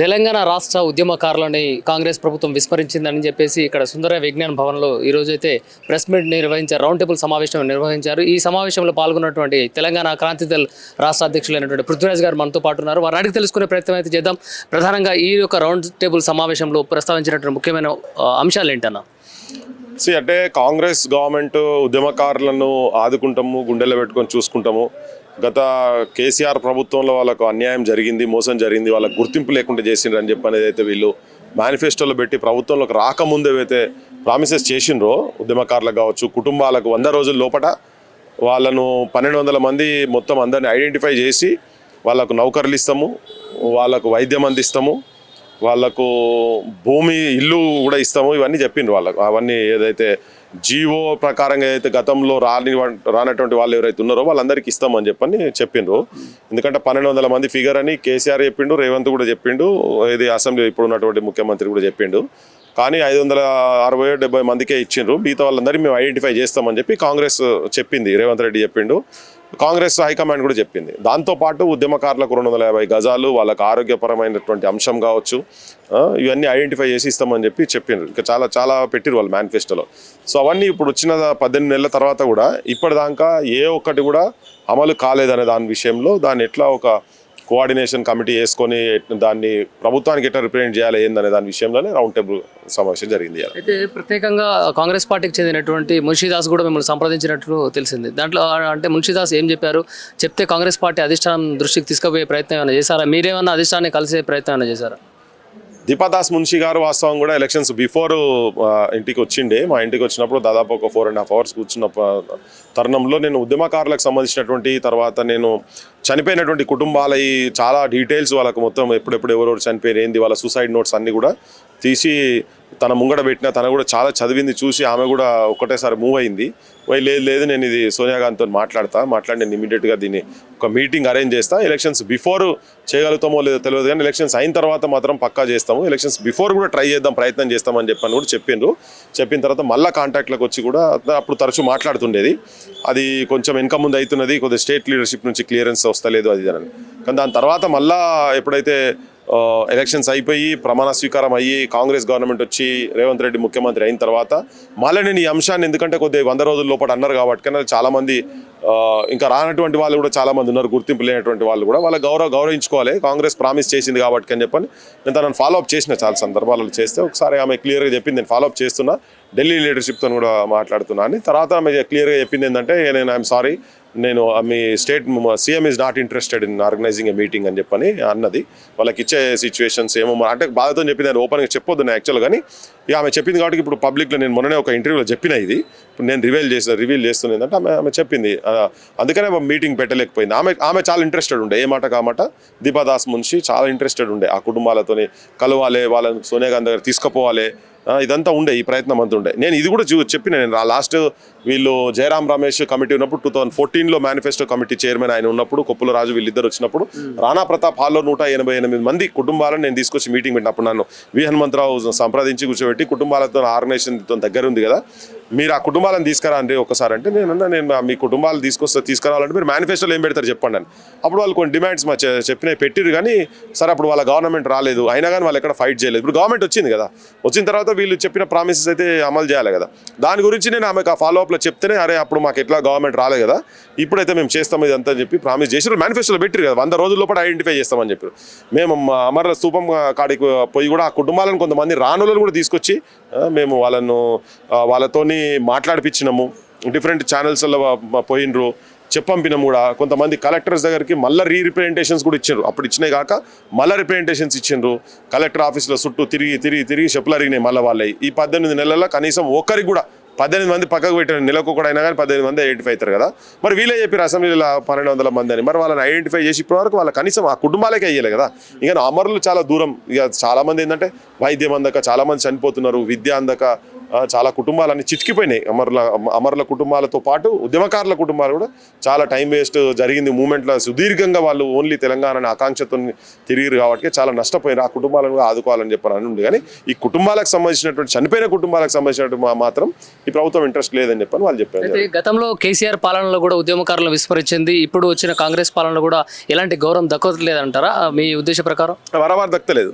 తెలంగాణ రాష్ట్ర ఉద్యమకారులని కాంగ్రెస్ ప్రభుత్వం విస్మరించిందని చెప్పేసి ఇక్కడ సుందర విజ్ఞాన భవన్లో ఈరోజైతే అయితే ప్రెస్ మీట్ నిర్వహించారు రౌండ్ టేబుల్ సమావేశం నిర్వహించారు. ఈ సమావేశంలో పాల్గొన్నటువంటి తెలంగాణ క్రాంతిదల్ రాష్ట్ర అధ్యక్షులైనటువంటి పృథ్వీరాజ్ గారు మనతో పాటు ఉన్నారు. వారు అడిగి తెలుసుకునే ప్రయత్నం అయితే చేద్దాం. ప్రధానంగా ఈ యొక్క రౌండ్ టేబుల్ సమావేశంలో ప్రస్తావించినటువంటి ముఖ్యమైన అంశాలు ఏంటన్నా? సి అంటే కాంగ్రెస్ గవర్నమెంట్ ఉద్యమకారులను ఆదుకుంటాము గుండెల్లో పెట్టుకొని చూసుకుంటాము. గత కేసీఆర్ ప్రభుత్వంలో వాళ్ళకు అన్యాయం జరిగింది మోసం జరిగింది వాళ్ళకు గుర్తింపు లేకుండా చేసిండ్రు అని చెప్పి అనేది అయితే వీళ్ళు మేనిఫెస్టోలో పెట్టి ప్రభుత్వంలోకి రాకముందు ఏవైతే ప్రామిసెస్ చేసిండ్రో ఉద్యమకారులకు కావచ్చు కుటుంబాలకు వంద రోజుల లోపట వాళ్ళను పన్నెండు వందల మంది మొత్తం అందరిని ఐడెంటిఫై చేసి వాళ్ళకు నౌకర్లు ఇస్తాము వాళ్ళకు వైద్యం అందిస్తాము వాళ్ళకు భూమి ఇల్లు కూడా ఇస్తాము ఇవన్నీ చెప్పిండ్రు వాళ్ళకు. అవన్నీ ఏదైతే జీవో ప్రకారంగా అయితే గతంలో రాని రానటువంటి వాళ్ళు ఎవరైతే ఉన్నారో వాళ్ళందరికీ ఇస్తామని చెప్పని చెప్పిండ్రు. ఎందుకంటే పన్నెండు వందల మంది ఫిగర్ అని కేసీఆర్ చెప్పిండు రేవంత్ కూడా చెప్పిండు ఇది అసెంబ్లీ ఇప్పుడు ఉన్నటువంటి ముఖ్యమంత్రి కూడా చెప్పిండు. కానీ ఐదు వందల అరవై డెబ్బై మందికే ఇచ్చిండ్రు. మిగతా వాళ్ళందరినీ మేము ఐడెంటిఫై చేస్తామని చెప్పి కాంగ్రెస్ చెప్పింది. రేవంత్ రెడ్డి చెప్పిండు. కాంగ్రెస్ హైకమాండ్ కూడా చెప్పింది. దాంతోపాటు ఉద్యమకారులకు రెండు వందల యాభై గజాలు వాళ్ళకు ఆరోగ్యపరమైనటువంటి అంశం కావచ్చు ఇవన్నీ ఐడెంటిఫై చేసి ఇస్తామని చెప్పి చెప్పిండ్రు. ఇంకా చాలా చాలా పెట్టిరు వాళ్ళు మేనిఫెస్టోలో సో అవన్నీ ఇప్పుడు వచ్చిన పద్దెనిమిది నెలల తర్వాత కూడా ఇప్పటిదాకా ఏ ఒక్కటి కూడా అమలు కాలేదనే దాని విషయంలో దాన్ని ఎట్లా ఒక కోఆర్డినేషన్ కమిటీ వేసుకొని దాన్ని ప్రభుత్వానికి ఎట్లా రిప్రజెంట్ చేయాలి ఏందనే దాని విషయంలోనే రౌండ్ టేబుల్ సమావేశం జరిగింది అయితే ప్రత్యేకంగా కాంగ్రెస్ పార్టీకి చెందినటువంటి మున్షీదాస్ కూడా మిమ్మల్ని సంప్రదించినట్లు తెలిసింది. దాంట్లో అంటే మున్షీదాస్ ఏం చెప్పారు? చెప్తే కాంగ్రెస్ పార్టీ అధిష్టానం దృష్టికి తీసుకుపోయే ప్రయత్నం ఏమైనా చేశారా? మీరేమన్నా అధిష్టానాన్ని కలిసే ప్రయత్నం ఏమైనా చేశారా? దీపాదాస్ మున్షి గారు వాస్తవం కూడా ఎలక్షన్స్ బిఫోర్ ఇంటికి వచ్చిండే. మా ఇంటికి వచ్చినప్పుడు దాదాపు ఒక ఫోర్ అండ్ హాఫ్ అవర్స్ కూర్చున్న తరుణంలో నేను ఉద్యమకారులకు సంబంధించినటువంటి తర్వాత నేను చనిపోయినటువంటి కుటుంబాల చాలా డీటెయిల్స్ వాళ్ళకు మొత్తం ఎప్పుడెప్పుడు ఎవరెవరు చనిపోయారు ఏంది వాళ్ళ సూసైడ్ నోట్స్ అన్నీ కూడా తీసి తన ముంగడ పెట్టిన తన కూడా చాలా చదివింది చూసి ఆమె కూడా ఒక్కటేసారి మూవ్ అయింది. పోయి లేదు లేదు నేను ఇది సోనియా గాంధీతో మాట్లాడతా మాట్లాడి నేను ఇమీడియట్గా దీన్ని ఒక మీటింగ్ అరేంజ్ చేస్తా. ఎలక్షన్స్ బిఫోర్ చేయగలుగుతామో లేదో తెలియదు కానీ ఎలక్షన్స్ అయిన తర్వాత మాత్రం పక్కా చేస్తాము. ఎలక్షన్స్ బిఫోర్ కూడా ట్రై చేద్దాం ప్రయత్నం చేస్తామని చెప్పని కూడా చెప్పిండ్రు. చెప్పిన తర్వాత మళ్ళీ కాంటాక్ట్లోకి వచ్చి కూడా అప్పుడు తరచూ మాట్లాడుతుండేది. అది కొంచెం వెనక ముందు అవుతున్నది కొద్దిగా స్టేట్ లీడర్షిప్ నుంచి క్లియరెన్స్ వస్తలేదు అది అని. కానీ దాని తర్వాత మళ్ళీ ఎప్పుడైతే ఎలక్షన్స్ అయిపోయి ప్రమాణ స్వీకారం అయ్యి కాంగ్రెస్ గవర్నమెంట్ వచ్చి రేవంత్ రెడ్డి ముఖ్యమంత్రి అయిన తర్వాత మళ్ళీ నేను ఈ అంశాన్ని ఎందుకంటే కొద్దిగా వంద రోజుల లోపల అన్నారు కాబట్టి కానీ చాలామంది ఇంకా రానటువంటి వాళ్ళు కూడా చాలామంది ఉన్నారు గుర్తింపు లేనటువంటి వాళ్ళు కూడా వాళ్ళ గౌరవ గౌరవించుకోవాలి. కాంగ్రెస్ ప్రామిస్ చేసింది కాబట్టి అని చెప్పని నేను తనను ఫాలో అప్ చేసిన చాలా సందర్భాలలో చేస్తే ఒకసారి ఆమె క్లియర్గా చెప్పింది నేను ఫాలోఅప్ చేస్తున్నా. ఢిల్లీ లీడర్షిప్తో కూడా మాట్లాడుతున్నా అని. తర్వాత ఆమె క్లియర్గా చెప్పింది ఏంటంటే నేను ఐఎమ్ సారీ నేను మీ state CM is not interested in organising a meeting అని చెప్పని అన్నది. వాళ్ళకి ఇచ్చే సిచ్యువేషన్స్ ఏమో అంటే బాధతో చెప్పింది ఆయన ఓపెన్గా చెప్పొద్దు నేను యాక్చువల్ కానీ ఇక ఆమె చెప్పింది కాబట్టి ఇప్పుడు పబ్లిక్లో నేను మొన్ననే ఒక ఇంటర్వ్యూలో చెప్పిన ఇది. ఇప్పుడు నేను రివీల్ చేసిన రివీల్ చేస్తుంది ఏంటంటే ఆమె ఆమె చెప్పింది. అందుకనే మీటింగ్ పెట్టలేకపోయింది. ఆమె ఆమె చాలా ఇంట్రెస్టెడ్ ఉండే ఏ మాట కామాట దీపాదాస్ మున్షి చాలా ఇంట్రెస్టెడ్ ఉండే. ఆ కుటుంబాలతోని కలవాలి వాళ్ళని సోనియా గాంధీ దగ్గర తీసుకుపోవాలి ఇదంతా ఉండే ఈ ప్రయత్నం అంతా ఉండే. నేను ఇది కూడా చెప్పిన నేను లాస్ట్ వీళ్ళు జయరాం రమేష్ కమిటీ ఉన్నప్పుడు టూ థౌసండ్ ఫోర్టీన్లో మేనిఫెస్టో కమిటీ చైర్మన్ ఆయన ఉన్నప్పుడు కొప్పుల రాజు వీళ్ళిద్దరు వచ్చినప్పుడు రాణా ప్రతాప్ హాల్లో నూట ఎనభై ఎనిమిది మంది కుటుంబాలను నేను తీసుకొచ్చి మీటింగ్ పెట్టినప్పుడు నన్ను వి హనుమంతరావు సంప్రదించి కూర్చోబెట్టి కుటుంబాలతో ఆర్గనైజేషన్ దగ్గర ఉంది కదా మీరు ఆ కుటుంబాలను తీసుకురండి ఒకసారి అంటే నేను నేను మీ కుటుంబాలు తీసుకొస్తే తీసుకురావాలంటే మీరు మేనిఫెస్టోలో ఏం పెడతారు చెప్పండి అని. అప్పుడు వాళ్ళు కొన్ని డిమాండ్స్ మా చెప్పినవి పెట్టిరు కానీ సరే అప్పుడు వాళ్ళ గవర్నమెంట్ రాలేదు. అయినా కానీ వాళ్ళు ఎక్కడ ఫైట్ చేయలేదు. ఇప్పుడు గవర్నమెంట్ వచ్చింది కదా. వచ్చిన తర్వాత వీళ్ళు చెప్పిన ప్రామిసెస్ అయితే అమలు చేయాలి కదా. దాని గురించి నేను ఆమెకు ఆ ఫాలోఅప్లో చెప్తేనే అరే అప్పుడు మాకు ఎట్లా గవర్నమెంట్ రాలేదు కదా. ఇప్పుడైతే మేము చేస్తాం ఇదంతా అంతా చెప్పి ప్రామిస్ చేసి మేనిఫెస్టోలో పెట్టిరు కదా. వంద రోజుల లోపల ఐడెంటిఫై చేస్తామని చెప్పారు మేము అమర స్థూపం కాడికి పోయి కూడా ఆ కుటుంబాలను కొంతమంది రానులను కూడా తీసుకొచ్చి మేము వాళ్ళను వాళ్ళతోని వాళ్ళతోని మాట్లాడిపించినాము డిఫరెంట్ ఛానల్స్లో పోయినరు చెప్పంపినాం కూడా. కొంతమంది కలెక్టర్స్ దగ్గరికి మళ్ళీ రీ రిప్రజెంటేషన్స్ కూడా ఇచ్చిండ్రు. అప్పుడు ఇచ్చినాయి కాక మళ్ళీ రిప్రజెంటేషన్స్ ఇచ్చిండ్రు. కలెక్టర్ ఆఫీస్లో చుట్టూ తిరిగి తిరిగి తిరిగి చెప్పులు అరిగినాయి మళ్ళీ వాళ్ళవి ఈ పద్దెనిమిది నెలల్లో కనీసం ఒక్కరికి కూడా పద్దెనిమిది మంది పక్కకు పెట్టిన నెలకు కూడా అయినా కానీ పద్దెనిమిది మంది ఐడెంటిఫై అవుతారు కదా. మరి వీళ్ళే చెప్పారు అసెంబ్లీలో పన్నెండు వందల మంది అని. మరి వాళ్ళని ఐడెంటిఫై చేసి ఇప్పటివరకు వాళ్ళ కనీసం ఆ కుటుంబాలకే అయ్యలే కదా. ఇంకా అమరులు చాలా దూరం. ఇక చాలామంది ఏంటంటే వైద్యం అందక చాలామంది చనిపోతున్నారు విద్య అందక చాలా కుటుంబాలన్నీ చితికిపోయినాయి అమరుల అమరుల కుటుంబాలతో పాటు ఉద్యమకారుల కుటుంబాలు కూడా చాలా టైం వేస్ట్ జరిగింది. మూమెంట్లో సుదీర్ఘంగా వాళ్ళు ఓన్లీ తెలంగాణ ఆకాంక్షతో తిరిగిరు కాబట్టి చాలా నష్టపోయారు ఆ కుటుంబాలను కూడా ఆదుకోవాలని చెప్పని ఉంది కానీ ఈ కుటుంబాలకు సంబంధించినటువంటి చనిపోయిన కుటుంబాలకు సంబంధించినటువంటి మాత్రం ఈ ప్రభుత్వం ఇంట్రెస్ట్ లేదని చెప్పని వాళ్ళు చెప్పారు. గతంలో కేసీఆర్ పాలనలో కూడా ఉద్యమకారులను విస్మరించింది. ఇప్పుడు వచ్చిన కాంగ్రెస్ పాలనలో కూడా ఎలాంటి గౌరవం దక్కలేదంటారా మీ ఉద్దేశ ప్రకారం? వరవారు దక్కలేదు.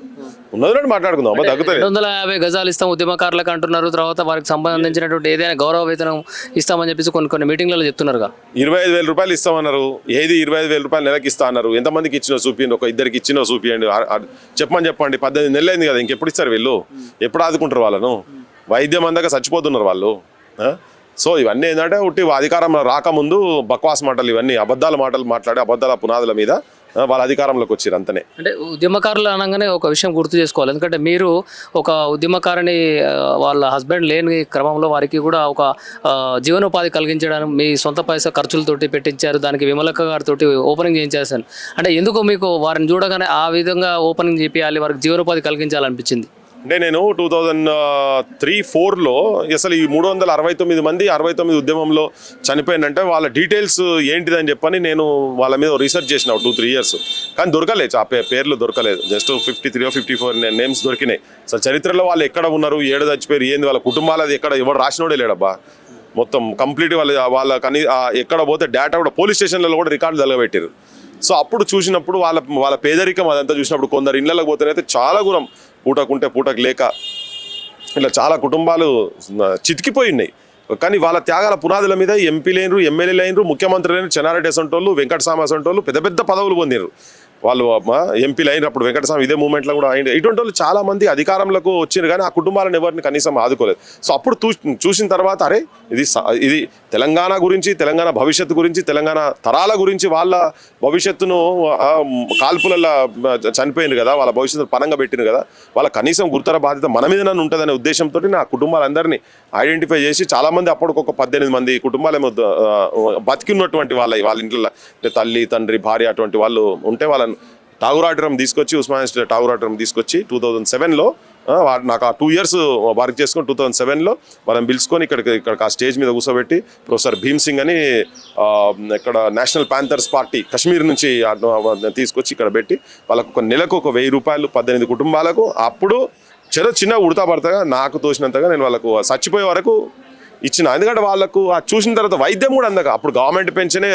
ఉన్నది మాట్లాడుకుందాం. అబ్బా దక్కుతలేదు రెండు వందల యాభై గజాలు ఇస్తాం ఉద్యమకారులకు అంటున్నారు. తర్వాత వారికి సంబంధించినటువంటి ఏదైనా గౌరవ వేతనం ఇస్తామని చెప్పేసి కొన్ని కొన్ని మీటింగ్లలో చెప్తున్నారుగా. ఇరవై ఐదు వేల రూపాయలు ఇస్తామన్నారు. ఏది ఇరవై ఐదు వేల రూపాయలు నెలకి ఇస్తా అన్నారు. ఎంతమందికి ఇచ్చినో చూపించండి ఒక ఇద్దరికి ఇచ్చినో చూపించండి చెప్పమని చెప్పండి. పద్దెనిమిది నెలలు అయింది కదా ఇంకెప్పుడు ఇస్తారు వీళ్ళు? ఎప్పుడు ఆదుకుంటారు వాళ్ళను? వైద్యం అందక చచ్చిపోతున్నారు వాళ్ళు? సో ఇవన్నీ ఏంటంటే ఉట్టి అధికారం రాకముందు బక్వాస్ మాటలు ఇవన్నీ అబద్ధాల మాటలు మాట్లాడి అబద్ధాల పునాదుల మీద వాళ్ళ అధికారంలోకి వచ్చారు అంతనే. అంటే ఉద్యమకారులు అనగానే ఒక విషయం గుర్తు చేసుకోవాలి. ఎందుకంటే మీరు ఒక ఉద్యమకారిని వాళ్ళ హస్బెండ్ లేని క్రమంలో వారికి కూడా ఒక జీవనోపాధి కలిగించడానికి మీ సొంత పైసా ఖర్చులతోటి పెట్టించారు. దానికి విమలక గారితో ఓపెనింగ్ చేయించేసాను అంటే ఎందుకు మీకు వారిని చూడగానే ఆ విధంగా ఓపెనింగ్ చేయాలి వారికి జీవనోపాధి కలిగించాలనిపించింది? అంటే నేను టూ థౌజండ్ త్రీ ఫోర్లో అసలు ఈ మూడు వందల అరవై తొమ్మిది మంది అరవై తొమ్మిది ఉద్యమంలో చనిపోయిందంటే వాళ్ళ డీటెయిల్స్ ఏంటిదని చెప్పని నేను వాళ్ళ మీద రీసెర్చ్ చేసిన టూ త్రీ ఇయర్స్. కానీ దొరకలేదు ఆ పేర్లు దొరకలేదు. Just fifty three fifty four names దొరికినాయి. సో చరిత్రలో వాళ్ళు ఎక్కడ ఉన్నారు ఏడు చచ్చిపోయారు ఏంది వాళ్ళ కుటుంబాలది ఎక్కడ ఎవరు రాసినోడే లేడబ్బా. మొత్తం కంప్లీట్ వాళ్ళ వాళ్ళ కనీ ఎక్కడ పోతే డేటా కూడా పోలీస్ స్టేషన్లలో కూడా రికార్డు తలగబెట్టారు సో అప్పుడు చూసినప్పుడు వాళ్ళ వాళ్ళ పేదరికం అదంతా చూసినప్పుడు కొందరు ఇళ్ళకి పోతేనైతే చాలా గురం పూటకుంటే పూటకు లేక ఇలా చాలా కుటుంబాలు చితికిపోయి ఉన్నాయి కానీ వాళ్ళ త్యాగాల పునాదుల మీద ఎంపీ లేనరు ఎమ్మెల్యే లేనరు ముఖ్యమంత్రి చెన్నారెడ్డి అసంటోళ్ళు వెంకటస్వామి అసంటోళ్ళు పెద్ద పెద్ద పదవులు పొందిరు వాళ్ళు ఎంపీలు అయినప్పుడు వెంకటస్వామి ఇదే మూమెంట్లో కూడా అయింది ఇటువంటి వాళ్ళు చాలా మంది అధికారంలోకి వచ్చారు కానీ ఆ కుటుంబాలను ఎవరిని కనీసం ఆదుకోలేదు. సో అప్పుడు చూ చూసిన తర్వాత అరే ఇది ఇది తెలంగాణ గురించి తెలంగాణ భవిష్యత్తు గురించి తెలంగాణ తరాల గురించి వాళ్ళ భవిష్యత్తును కాల్పులలో చనిపోయింది కదా వాళ్ళ భవిష్యత్తు పనంగా పెట్టింది కదా వాళ్ళ కనీసం గుర్తర బాధ్యత మన మీద ఉంటుందనే ఉద్దేశంతో నా కుటుంబాలందరినీ ఐడెంటిఫై చేసి చాలామంది అప్పటికి ఒక పద్దెనిమిది మంది కుటుంబాలేమో బతికి ఉన్నటువంటి వాళ్ళ వాళ్ళ ఇంట్లో తల్లి తండ్రి భార్య అటువంటి వాళ్ళు ఉంటే వాళ్ళని టాగురాటరం తీసుకొచ్చి ఉస్మానియా టాగురాటరం తీసుకొచ్చి టూ థౌజండ్ సెవెన్లో నాకు ఆ టూ ఇయర్స్ వర్క్ చేసుకొని టూ థౌజండ్ సెవెన్లో వాళ్ళని పిలుచుకొని ఇక్కడికి ఇక్కడ ఆ స్టేజ్ మీద కూర్చోబెట్టి ప్రొఫెసర్ భీమ్ సింగ్ అని ఇక్కడ నేషనల్ ప్యాంథర్స్ పార్టీ కశ్మీర్ నుంచి తీసుకొచ్చి ఇక్కడ పెట్టి వాళ్ళకు ఒక నెలకు ఒక వెయ్యి రూపాయలు పద్దెనిమిది కుటుంబాలకు అప్పుడు చిన్న చిన్న ఉడతా పడతాగా నాకు తోచినంతగా నేను వాళ్ళకు చచ్చిపోయే వరకు ఇచ్చిన. ఎందుకంటే వాళ్ళకు ఆ చూసిన తర్వాత వైద్యం కూడా అందక. అప్పుడు గవర్నమెంట్ పెన్షనే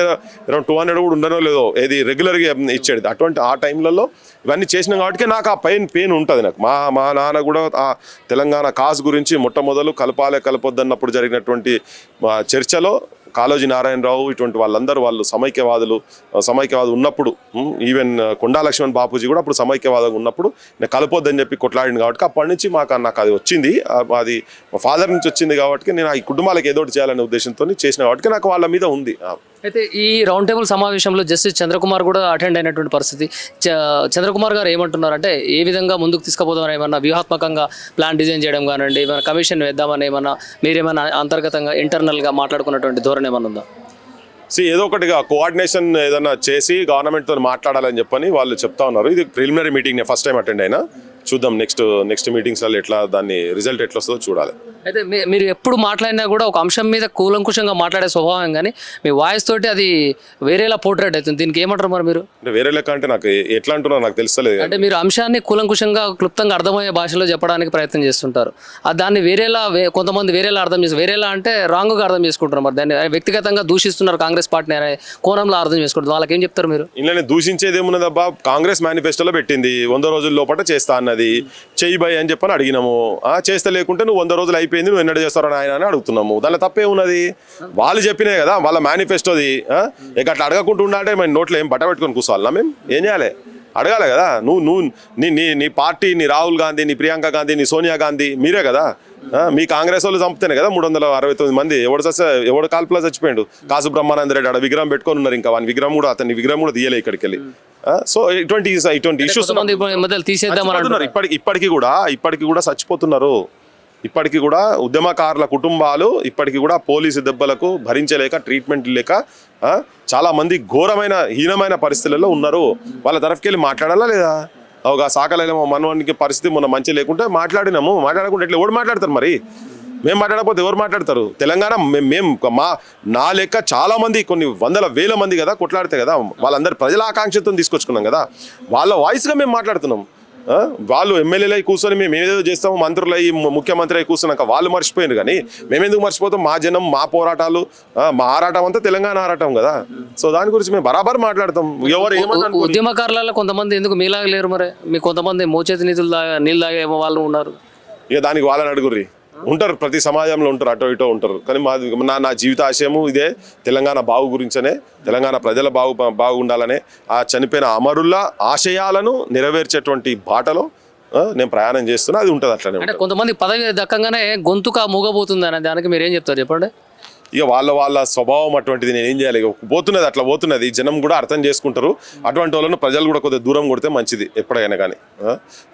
అరౌండ్ టూ హండ్రెడ్ కూడా ఉండనో లేదో ఏది రెగ్యులర్గా ఇచ్చేది. అటువంటి ఆ టైంలలో ఇవన్నీ చేసినాం కాబట్టి నాకు ఆ పెయిన్ పెయిన్ ఉంటుంది నాకు. మా మా నాన్న కూడా ఆ తెలంగాణ కాజ్ గురించి మొట్టమొదలు కలపాలే కలపొద్దన్నప్పుడు జరిగినటువంటి చర్చలో కాళోజీ నారాయణరావు ఇటువంటి వాళ్ళందరూ వాళ్ళు సమైక్యవాదులు సమైక్యవాదులు ఉన్నప్పుడు ఈవెన్ ఆ, కొండా లక్ష్మణ్ బాపూజీ కూడా అప్పుడు సమైక్యవాదం ఉన్నప్పుడు నేను కలపొద్దని చెప్పి కొట్లాడింది కాబట్టి అప్పటి నుంచి మాకు నాకు అది వచ్చింది. అది ఫాదర్ నుంచి వచ్చింది కాబట్టి నేను ఈ కుటుంబాలకు ఏదో చేయాలనే ఉద్దేశంతో చేసిన కాబట్టి నాకు వాళ్ళ మీద ఉంది. అయితే ఈ రౌండ్ టేబుల్ సమావేశంలో జస్టిస్ చంద్రకుమార్ కూడా అటెండ్ అయినటువంటి పరిస్థితి. చ- చంద్రకుమార్ గారు ఏమంటున్నారు అంటే ఏ విధంగా ముందుకు తీసుకుపోదామని ఏమన్నా వ్యూహాత్మకంగా ప్లాన్ డిజైన్ చేయడం కానివ్వండి ఏమైనా కమిషన్ వేద్దామని ఏమన్నా మీరేమైనా అంతర్గతంగా ఇంటర్నల్గా మాట్లాడుకున్నటువంటి ధోరణి ఏమన్నా ఉందా? సో ఏదో ఒకటిగా కోఆర్డినేషన్ ఏదైనా చేసి గవర్నమెంట్తో మాట్లాడాలని చెప్పని వాళ్ళు చెప్తా ఉన్నారు. ఇది ప్రిలిమినరీ మీటింగ్ నేను ఫస్ట్ టైం అటెండ్ అయినా. చూద్దాం నెక్స్ట్ నెక్స్ట్ మీటింగ్స్లో ఎట్లా దాన్ని రిజల్ట్ ఎట్లా వస్తుందో చూడాలి. అయితే మీరు ఎప్పుడు మాట్లాడినా కూడా ఒక అంశం మీద కూలంకుషంగా మాట్లాడే స్వభావం కానీ మీ వాయిస్ తోటి అది వేరేలా పోర్ట్రేట్ అవుతుంది. దీనికి ఏమంటారు మరి మీరు? అంటే వేరే లెక్క అంటే నాకు ఎట్లా అంటున్నా నాకు తెలుస్తలేదు అంటే మీరు అంశాన్ని కూలంకుషంగా క్లుప్తంగా అర్థమయ్యే భాషలో చెప్పడానికి ప్రయత్నం చేస్తుంటారు. ఆ దాన్ని వేరేలా కొంతమంది వేరేలా అర్థం చేస్తారు వేరేలా అంటే రాంగ్గా అర్థం చేసుకుంటారు మరి. దాన్ని వ్యక్తిగతంగా దూషిస్తున్నారు కాంగ్రెస్ పార్టీని అనే కోణంలో అర్థం చేసుకుంటారు వాళ్ళకి ఏం చెప్తారు మీరు? ఇంట్లోనే దూషించేది ఏమున్నదబ్బా? కాంగ్రెస్ మేనిఫెస్టోలో పెట్టింది. వంద రోజుల లోపల చేస్తా అన్నది. చెయ్యి బై అని చెప్పని అడిగినాము. ఆ చేస్తే లేకుంటే నువ్వు వంద రోజులు అయిపోయింది నువ్వు ఎన్నడ చేస్తారని ఆయన అని అడుగుతున్నాము. దానిలో తప్పే ఉన్నది. వాళ్ళు చెప్పినాయి కదా వాళ్ళ మేనిఫెస్టోది ఆ? ఇక అట్లా అడగకుండా ఉండాలంటే మన నోట్లో ఏం బట్ట పెట్టుకొని కూర్చోవాలన్నా మేము? ఏం చేయాలి? అడగాలి కదా. నువ్వు నువ్వు నీ నీ నీ పార్టీ నీ రాహుల్ గాంధీ నీ ప్రియాంక గాంధీ నీ సోనియా గాంధీ మీరే కదా. మీ కాంగ్రెస్ వాళ్ళు చంపుతేనే కదా మూడు వందల అరవై తొమ్మిది మంది. ఎవడు చస్తే ఎవడు కాల్పులో చచ్చిపోయాడు? కాసు బ్రహ్మానంద రెడ్డి ఆడ విగ్రహం పెట్టుకొని ఉన్నారు ఇంకా. వాని విగ్రహం కూడా అతని విగ్రహం కూడా తీయలే ఇక్కడికి వెళ్ళి సో ఇటువంటి ఇటువంటి ఇష్యూస్ ఇప్పటికి ఇప్పటికి కూడా ఇప్పటికి కూడా చచ్చిపోతున్నారు. ఇప్పటికి కూడా ఉద్యమకారుల కుటుంబాలు ఇప్పటికి కూడా పోలీసు దెబ్బలకు భరించలేక ట్రీట్మెంట్ లేక చాలామంది ఘోరమైన హీనమైన పరిస్థితులలో ఉన్నారు. వాళ్ళ తరఫుకి వెళ్ళి మాట్లాడాలా లేదా? ఒక సాకలేమో మనవానికి పరిస్థితి మొన్న మంచి లేకుంటే మాట్లాడినాము. మాట్లాడకుండా ఎట్లా? ఎవరు మాట్లాడతారు మరి? మేము మాట్లాడకపోతే ఎవరు మాట్లాడతారు? తెలంగాణ మేము మేము మా నా లెక్క చాలామంది కొన్ని వందల వేల మంది కదా కొట్లాడితే కదా వాళ్ళందరి ప్రజల ఆకాంక్షతో తీసుకొచ్చుకున్నాం కదా. వాళ్ళ వాయిస్గా మేము మాట్లాడుతున్నాం. వాళ్ళు ఎమ్మెల్యేలై కూర్చొని మేము ఏదేదో చేస్తాము మంత్రులై ముఖ్యమంత్రి అయి కూర్చున్నాక వాళ్ళు మర్చిపోయారు కానీ మేమెందుకు మర్చిపోతాం? మా జనం మా పోరాటాలు మా ఆరాటం అంతా తెలంగాణ ఆరాటం కదా. సో దాని గురించి మేము బరాబర్ మాట్లాడతాం. ఎవరు ఏమన్నా ఉద్యమకారులలో కొంతమంది ఎందుకు మీలాగా లేరు మరి? మీ కొంతమంది మోచేతి నిధులు తాగా నీళ్ళు తాగే వాళ్ళు ఉన్నారు ఇక దానికి వాళ్ళని అడుగుర్రి. ఉంటారు ప్రతి సమాజంలో ఉంటారు అటో ఇటో ఉంటారు. కానీ మా నా నా జీవిత ఆశయము ఇదే తెలంగాణ బాగు గురించనే తెలంగాణ ప్రజల బాగు బాగుండాలనే ఆ చనిపోయిన అమరుల ఆశయాలను నెరవేర్చేటువంటి బాటలో నేను ప్రయాణం చేస్తున్నా అది ఉంటుంది అట్లనే కొంతమంది పదవి దక్కంగానే గొంతుక మూగబోతుంది అనే దానికి మీరు ఏం చెప్తారు చెప్పండి? ఇక వాళ్ళ వాళ్ళ స్వభావం అటువంటిది నేను ఏం చేయాలి? ఇక పోతున్నది అట్లా పోతున్నది. జనం కూడా అర్థం చేసుకుంటారు. అటువంటి వాళ్ళను ప్రజలు కూడా కొద్దిగా దూరం కొడితే మంచిది ఎప్పుడైనా కానీ.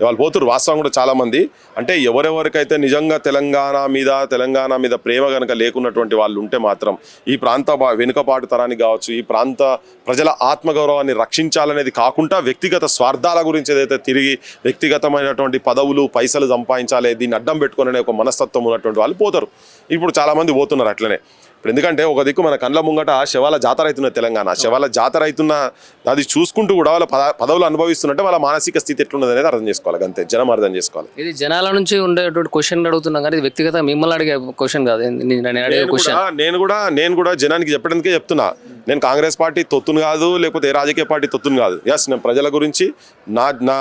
వాళ్ళు పోతురు వాస్తవం కూడా చాలామంది. అంటే ఎవరెవరికైతే నిజంగా తెలంగాణ మీద తెలంగాణ మీద ప్రేమ కనుక లేకున్నటువంటి వాళ్ళు ఉంటే మాత్రం ఈ ప్రాంత బా- వెనుకపాటు తరానికి కావచ్చు ఈ ప్రాంత ప్రజల ఆత్మగౌరవాన్ని రక్షించాలనేది కాకుండా వ్యక్తిగత స్వార్థాల గురించి ఏదైతే తిరిగి వ్యక్తిగతమైనటువంటి పదవులు పైసలు సంపాదించాలి దీన్ని అడ్డం పెట్టుకునే ఒక మనస్తత్వం ఉన్నటువంటి వాళ్ళు పోతారు. ఇప్పుడు చాలామంది పోతున్నారు అట్లనే. ఇప్పుడు ఎందుకంటే ఒక దిక్కు మన కండ్ల ముంగట శవాల జాతర అవుతున్న తెలంగాణ. శవాల జాతర అవుతున్న అది చూసుకుంటూ కూడా వాళ్ళ పద పదవులు అనుభవిస్తున్నట్టే వాళ్ళ మానసిక స్థితి ఎట్లున్నది అనేది అర్థం చేసుకోవాలి. అంతే జనం అర్థం చేసుకోవాలి. ఇది జనాల నుంచి ఉండేటువంటి క్వశ్చన్ అడుగుతున్నాం కానీ వ్యక్తిగత మిమ్మల్ని అడిగే క్వశ్చన్ కాదు. నేను కూడా నేను కూడా నేను కూడా జనానికి చెప్పడానికే చెప్తున్నా. నేను కాంగ్రెస్ పార్టీ తొత్తును కాదు లేకపోతే ఏ రాజకీయ పార్టీ తొత్తును కాదు. ఎస్ నేను ప్రజల గురించి నా నా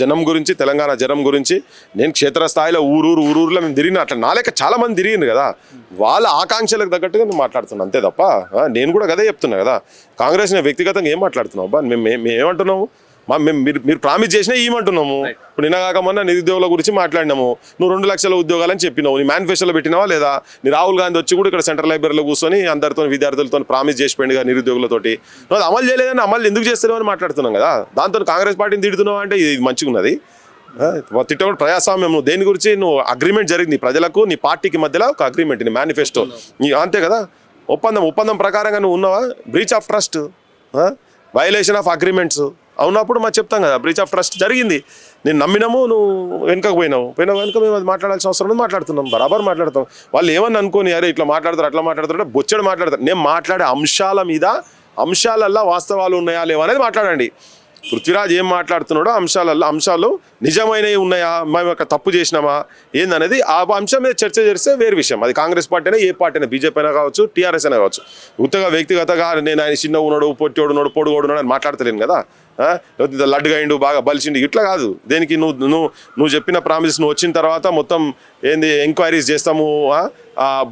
జనం గురించి తెలంగాణ జనం గురించి నేను క్షేత్రస్థాయిలో ఊరూరు ఊరూరులో మేము తిరిగిన అట్లా నా లెక్క చాలా మంది తిరిగింది కదా. వాళ్ళ ఆకాంక్షలకు తగ్గట్టుగా నేను మాట్లాడుతున్నాను అంతే తప్ప నేను కూడా కదే చెప్తున్నా కదా. కాంగ్రెస్ నేను వ్యక్తిగతంగా ఏం మాట్లాడుతున్నావు అబ్బా? మేము మేము మేము ఏమంటున్నాము మా మేము మీరు మీరు ప్రామిస్ చేసినా ఏమంటున్నాము? ఇప్పుడు నిన్న కాక మొన్న నిరుద్యోగుల గురించి మాట్లాడినాము. నువ్వు రెండు లక్షల ఉద్యోగాలని చెప్పినావు. నీ మేనిఫెస్టోలో పెట్టినావా లేదా? నీ రాహుల్ గాంధీ వచ్చి కూడా ఇక్కడ సెంట్రల్ లైబ్రరీలో కూర్చొని అందరితో విద్యార్థులతో ప్రామిస్ చేసి పోయింది కదా నిరుద్యోగులతోటి నువ్వు అది అమలు చేయలేదని అమలు ఎందుకు చేస్తున్నావు అని మాట్లాడుతున్నాం కదా? దాంతో కాంగ్రెస్ పార్టీని తిడుతున్నావు అంటే ఇది మంచిగా ఉన్నది. తిట్టకుండా ప్రజాస్వామ్యం నువ్వు దేని గురించి? నువ్వు అగ్రిమెంట్ జరిగింది ప్రజలకు నీ పార్టీకి మధ్యలో ఒక అగ్రిమెంట్ నీ మేనిఫెస్టో నీ అంతే కదా? ఒప్పందం ఒప్పందం ప్రకారంగా నువ్వు ఉన్నావా? Breach of trust violation of agreements అవునప్పుడు మా చెప్తాం కదా బ్రీచ్ ఆఫ్ ట్రస్ట్ జరిగింది. నేను నమ్మినాము నువ్వు వెనుకకు పోయినావు. పోయినావు కనుక మేము అది మాట్లాడాల్సిన అవసరం ఉంది మాట్లాడుతున్నాం బరాబర్ మాట్లాడతాం. వాళ్ళు ఏమని అనుకోని అరే ఇట్లా మాట్లాడతారు అట్లా మాట్లాడతారు అంటే బొచ్చడు మాట్లాడతారు. నేను మాట్లాడే అంశాల మీద అంశాలల్లో వాస్తవాలు ఉన్నాయా లేవా అనేది మాట్లాడండి. పృథ్వీరాజ్ ఏం మాట్లాడుతున్నాడో అంశాలల్లో అంశాలు నిజమైనవి ఉన్నాయా మేము ఒక తప్పు చేసినామా ఏందనేది ఆ అంశం మీద చర్చ చేస్తే వేరే విషయం. అది కాంగ్రెస్ పార్టీ అయినా ఏ పార్టీ అయినా బీజేపీ అయినా కావచ్చు టీఆర్ఎస్ అయినా కావచ్చు. ఉత్తగా వ్యక్తిగతంగా నేను ఆయన చిన్న ఉన్నాడు పొట్టి ఉన్నాడు పొడుగోడు ఉన్నాడు అని మాట్లాడతలేను కదా. లేకపోతే లడ్డుగా బాగా బలిచిండు. ఇట్లా కాదు. దేనికి నువ్వు నువ్వు నువ్వు చెప్పిన ప్రామిసెస్ నువ్వు వచ్చిన తర్వాత మొత్తం ఏంది ఎంక్వైరీస్ చేస్తాము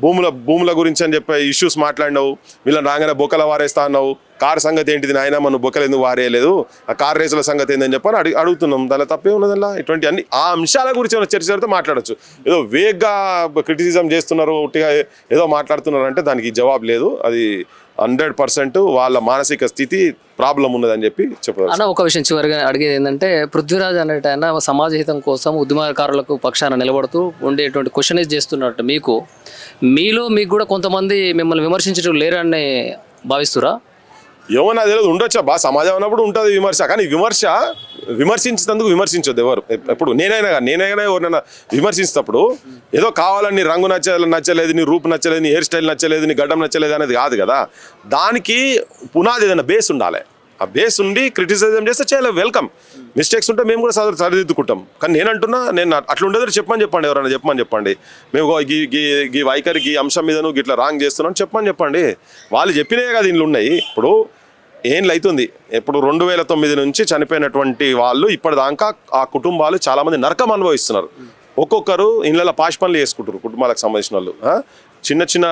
భూముల భూముల గురించి అని చెప్పే ఇష్యూస్ మాట్లాడినావు. వీళ్ళని రాగానే బొక్కల వారేస్తా అన్నావు. కార్ సంగతి ఏంటిది నాయన? మనం బొక్కలు ఎందుకు వారేయలేదు? ఆ కార్ రేసుల సంగతి ఏందని చెప్పని అడిగి అడుగుతున్నాం. దానిలో తప్పే ఉన్నదల్లా? ఇటువంటి అన్ని ఆ అంశాల గురించి ఏమైనా చర్చ జరిగితే మాట్లాడచ్చు. ఏదో వేగ్గా క్రిటిసిజం చేస్తున్నారు ఒట్టిగా ఏదో మాట్లాడుతున్నారు అంటే దానికి జవాబు లేదు. అది హండ్రెడ్ పర్సెంట్ వాళ్ళ మానసిక స్థితి ప్రాబ్లం ఉన్నదని చెప్పి చెప్పారు అన్న ఒక విషయం చివరిగా అడిగేది ఏంటంటే పృథ్వీరాజ్ అనేట ఆయన సమాజ హితం కోసం ఉద్యమకారులకు పక్షాన నిలబడుతూ ఉండేటువంటి క్వశ్చనేజ్ చేస్తున్నట్టు మీకు. మీలో మీకు కూడా కొంతమంది మిమ్మల్ని విమర్శించడం లేరని భావిస్తురా? ఏమన్నా తెలియదు ఉండొచ్చా? బా సమాజం అన్నప్పుడు ఉంటుంది విమర్శ కానీ విమర్శ విమర్శించినందుకు విమర్శించొద్దు ఎవరు. ఎప్పుడు నేనైనా కానీ నేనైనా ఎవరినైనా విమర్శించినప్పుడు ఏదో కావాలని నీ రంగు నచ్చలేదు నచ్చలేదు నీ రూపు నచ్చలేదు నీ హెయిర్ స్టైల్ నచ్చలేదు నీ గడ్డం నచ్చలేదు అనేది కాదు కదా. దానికి పునాది ఏదైనా బేస్ ఉండాలి. ఆ బేస్ ఉండి క్రిటిసిజం చేస్తే చేయలేదు వెల్కమ్ మిస్టేక్స్ ఉంటే మేము కూడా సరి సరిదిద్దుకుంటాం. కానీ నేను అంటున్నా నేను అట్లా ఉండేది చెప్పమని చెప్పండి ఎవరైనా చెప్పమని చెప్పండి. మేము ఈ గీ గీ గీ వైఖరి గీ అంశం మీదను గిట్లా రాంగ్ చేస్తున్నాను చెప్పమని చెప్పండి. వాళ్ళు చెప్పినవే కదా ఇంట్లో ఉన్నాయి. ఇప్పుడు ఏండ్లు అవుతుంది ఇప్పుడు రెండు వేల తొమ్మిది నుంచి చనిపోయినటువంటి వాళ్ళు ఇప్పటిదాకా ఆ కుటుంబాలు చాలామంది నరకం అనుభవిస్తున్నారు. ఒక్కొక్కరు ఇళ్ళ పాష్ పనులు చేసుకుంటారు కుటుంబాలకు సంబంధించిన వాళ్ళు. చిన్న చిన్న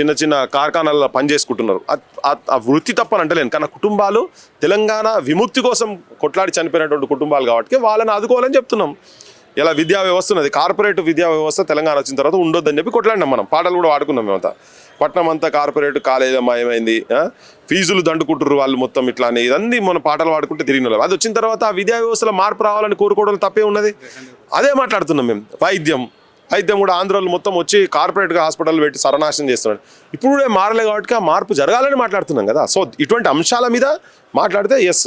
చిన్న చిన్న కార్ఖానాల్లో పని చేసుకుంటున్నారు ఆ- వృత్తి తప్పని అంటలేను. కానీ కుటుంబాలు తెలంగాణ విముక్తి కోసం కొట్లాడి చనిపోయినటువంటి కుటుంబాలు కాబట్టి వాళ్ళని ఆదుకోవాలని చెప్తున్నాం. ఇలా విద్యా వ్యవస్థ ఉన్నది. కార్పొరేట్ విద్యా వ్యవస్థ తెలంగాణ వచ్చిన తర్వాత ఉండొద్దని చెప్పి కొట్లాడినాం మనం. పాటలు కూడా వాడుకున్నాం మేమంతా. పట్నం అంతా కార్పొరేట్ కాలేజ్ మయమైంది ఫీజులు దండుకుంటున్నారు వాళ్ళు మొత్తం ఇట్లా అని ఇదన్నీ మన పాటలు పాడుకుంటే తిరిగిన వాళ్ళు అది వచ్చిన తర్వాత ఆ విద్యా వ్యవస్థలో మార్పు రావాలని కోరుకోవడం తప్పే ఉన్నది. అదే మాట్లాడుతున్నాం మేము. వైద్యం. అయితే కూడా ఆంధ్రాలో మొత్తం వచ్చి కార్పొరేట్గా హాస్పిటల్ పెట్టి సర్వనాశనం చేస్తున్నాడు ఇప్పుడు మారలే కాబట్టి ఆ మార్పు జరగాలని మాట్లాడుతున్నాం కదా. సో ఇటువంటి అంశాల మీద మాట్లాడితే ఎస్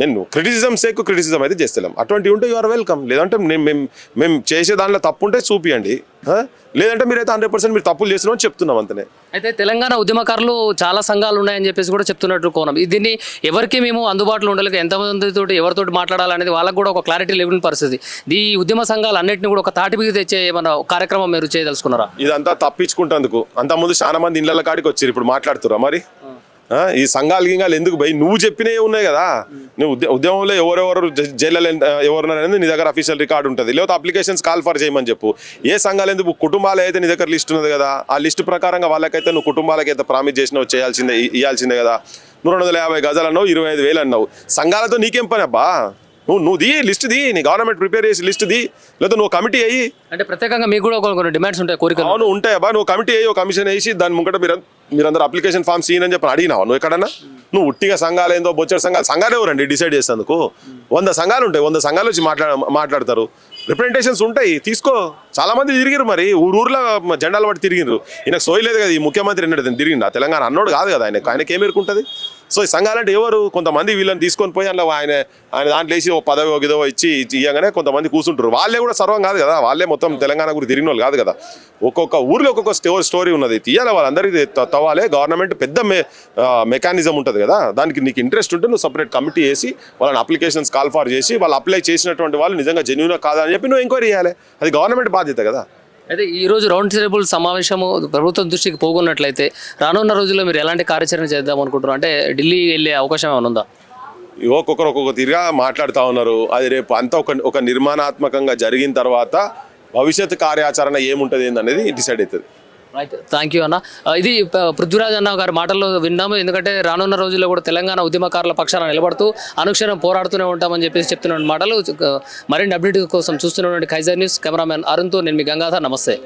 నేను క్రిటిసిజం సేకు క్రిటిసిజం అయితే చేస్తలేం. అటువంటివి ఉంటే యూఆర్ వెల్కమ్ లేదంటే నేను మేము మేము చేసే దాంట్లో తప్పు ఉంటే చూపియండి? లేదంటే మీరైతే హండ్రెడ్ పర్సెంట్ మీరు తప్పులు చేస్తున్నామని చెప్తున్నాం అంతనే. అయితే తెలంగాణ ఉద్యమకారులు చాలా సంఘాలు ఉన్నాయని చెప్పేసి కూడా చెప్తున్నట్టు కోణం. దీన్ని ఎవరికి మేము అందుబాటులో ఉండలేక ఎంతమందితో ఎవరితోటి మాట్లాడాలనేది వాళ్ళకు కూడా ఒక క్లారిటీ లేని పరిస్థితి. ఈ ఉద్యమ సంఘాలు అన్నింటినీ కూడా ఒక తాటి మీద తెచ్చే ఏమైనా కార్యక్రమం మీరు చేయదలుచుకున్నారా? ఇదంతా తప్పించుకుంటందుకు అంతకుముందు చాలా మంది ఇళ్ళ కాడికి వచ్చారు. ఇప్పుడు మాట్లాడుతురా మరి? ఈ సంఘాలు గింగాలు ఎందుకు పోయి నువ్వు చెప్పినవి ఉన్నాయి కదా? నువ్వు ఉద్యమంలో ఎవరెవరు జైలు జైల్లో ఎవరున్నారనేది నీ దగ్గర అఫీషియల్ రికార్డు ఉంటుంది. లేకపోతే అప్లికేషన్స్ కాల్ ఫర్ చేయమని చెప్పు. ఏ సంఘాలు ఎందుకు? కుటుంబాలు అయితే నీ దగ్గర లిస్ట్ ఉన్నది కదా ఆ లిస్ట్ ప్రకారంగా వాళ్ళకైతే నువ్వు కుటుంబాలకి అయితే ప్రామిస్ చేసినావు చేయాల్సిందే ఇవ్వాల్సిందే కదా. నువ్వు రెండు వందల యాభై గజాలు అన్నావు ఇరవై ఐదు వేలు అన్నావు సంఘాలతో నీకేం పని అబ్బా? నువ్వు నువ్వు ది లిస్ట్ ది నీ గవర్నమెంట్ ప్రిపేర్ చేసి లిస్ట్ ది లేదా నువ్వు కమిటీ అయ్యి. అంటే ప్రత్యేకంగా మీకు కూడా కొన్ని డిమాండ్స్ ఉంటాయి కోరికలు. అవును ఉంటాయి అబ్బా. నువ్వు కమిటీ అయ్యి ఒక కమిషన్ వేసి దాని ముంగట మీరు మీరందరూ అప్లికేషన్ ఫామ్ సీన్ అని చెప్పి అడిగినావు? నువ్వు ఎక్కడన్నా? నువ్వు ఉట్టిగా సంఘాలు ఏందో బొచ్చడి సంఘాలు సంఘాలు ఎవరండి? డిసైడ్ చేసేందుకు? వంద సంఘాలు ఉంటాయి వంద సంఘాలు వచ్చి మాట్లా మాట్లాడతారు. రిప్రజెంటేషన్స్ ఉంటాయి తీసుకో. చాలా మంది తిరిగిరు మరి. ఊరు ఊర్లో జెండాలు పట్టి తిరిగిరు ఈయనకు సోయి లేదు కదా ఈ ముఖ్యమంత్రి ఎన్నడూ తిరిగిండు? తెలంగాణ అన్నోడు కాదు కదా ఆయనకు ఆయనకి ఏం ఎరుకుంటుంది? సో ఈ సంఘాలంటే ఎవరు కొంతమంది వీళ్ళని తీసుకొని పోయి అందులో ఆయన ఆయన దాంట్లో వేసి ఓ పదవి ఒక ఇదో ఇచ్చి ఇయ్యగానే కొంతమంది కూర్చుంటారు. వాళ్ళే కూడా సర్వం కాదు కదా. వాళ్ళే మొత్తం తెలంగాణ గురించి తిరిగిన వాళ్ళు కాదు కదా. ఒక్కొక్క ఊర్లో ఒక్కొక్క స్టోరీ స్టోరీ ఉన్నది. తీయాలి వాళ్ళందరికీ తవ్వాలే తవ్వాలి. గవర్నమెంట్ పెద్ద మె మెకానిజం ఉంటుంది కదా. దానికి నీకు ఇంట్రెస్ట్ ఉంటే నువ్వు సపరేట్ కమిటీ చేసి వాళ్ళని అప్లికేషన్స్ కాల్ఫార్ చేసి వాళ్ళు అప్లై చేసినటువంటి వాళ్ళు నిజంగా జెన్యున్ కాదా అని చెప్పి నువ్వు ఎంక్వైరీ చేయాలి. అది గవర్నమెంట్ బాధ్యత కదా. అయితే ఈ రోజు రౌండ్ టేబుల్ సమావేశము ప్రభుత్వం దృష్టికి పోగొన్నట్లయితే రానున్న రోజుల్లో మీరు ఎలాంటి కార్యాచరణ చేద్దాం అనుకుంటున్నారు? అంటే ఢిల్లీ వెళ్ళే అవకాశం ఏమైనా ఉందా? ఒక్కొక్కరు ఒక్కొక్క తీరుగా మాట్లాడుతూ ఉన్నారు. అది రేపు అంతా ఒక ఒక నిర్మాణాత్మకంగా జరిగిన తర్వాత భవిష్యత్ కార్యాచరణ ఏముంటుంది ఏందనేది డిసైడ్ అవుతుంది రైట్ థ్యాంక్ యూ అన్న. ఇది పృథ్వీరాజ్ అన్న గారి మాటల్లో విన్నాము. ఎందుకంటే రానున్న రోజుల్లో కూడా తెలంగాణ ఉద్యమకారుల పక్షాన నిలబడుతూ అనుక్షణం పోరాడుతూనే ఉంటామని చెప్పేసి చెప్తున్న మాటలు మరిన్ని అప్డేట్ కోసం చూస్తున్నటువంటి ఖైజర్ న్యూస్ కెమెరామెన్ అరుణ్తో నేను మీ గంగాధర్. నమస్తే.